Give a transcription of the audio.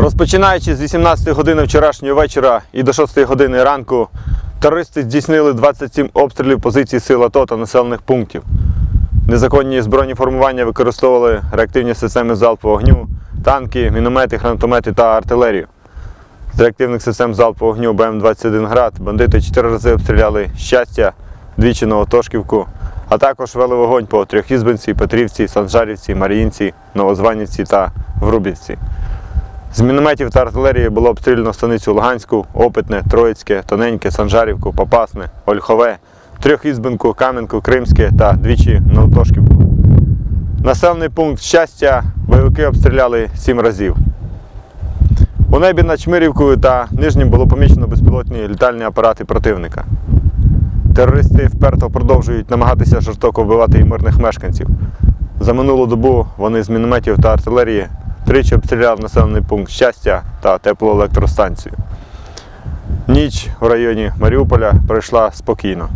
Розпочинаючи з 18 години вчорашнього вечора і до 6 години ранку, терористи здійснили 27 обстрілів позицій сил АТО та населених пунктів. Незаконні збройні формування використовували реактивні системи залпового вогню, танки, міномети, гранатомети та артилерію. З реактивних систем залпового вогню БМ-21 град бандити чотири рази обстріляли щастя, двічі Новотошківку, а також вели вогонь по Трьохізбинці, Петрівці, Санжарівці, Маріїнці, Новозванівці та Врубівці. З мінометів та артилерії було обстріляно станицю Луганську, Опитне, Троїцьке, Тоненьке, Санжарівку, Попасне, Ольхове, Трьохізбинку, Кам'янку, Кримське та двічі Новотошківку. Населений пункт щастя бойовики обстріляли сім разів. У небі над Чмирівкою та Нижнім було помічено безпілотні літальні апарати противника. Терористи вперто продовжують намагатися жорстоко вбивати і мирних мешканців. За минулу добу вони з мінометів та артилерії тричі обстріляв населений пункт щастя та теплоелектростанцію. Ніч в районі Маріуполя пройшла спокійно.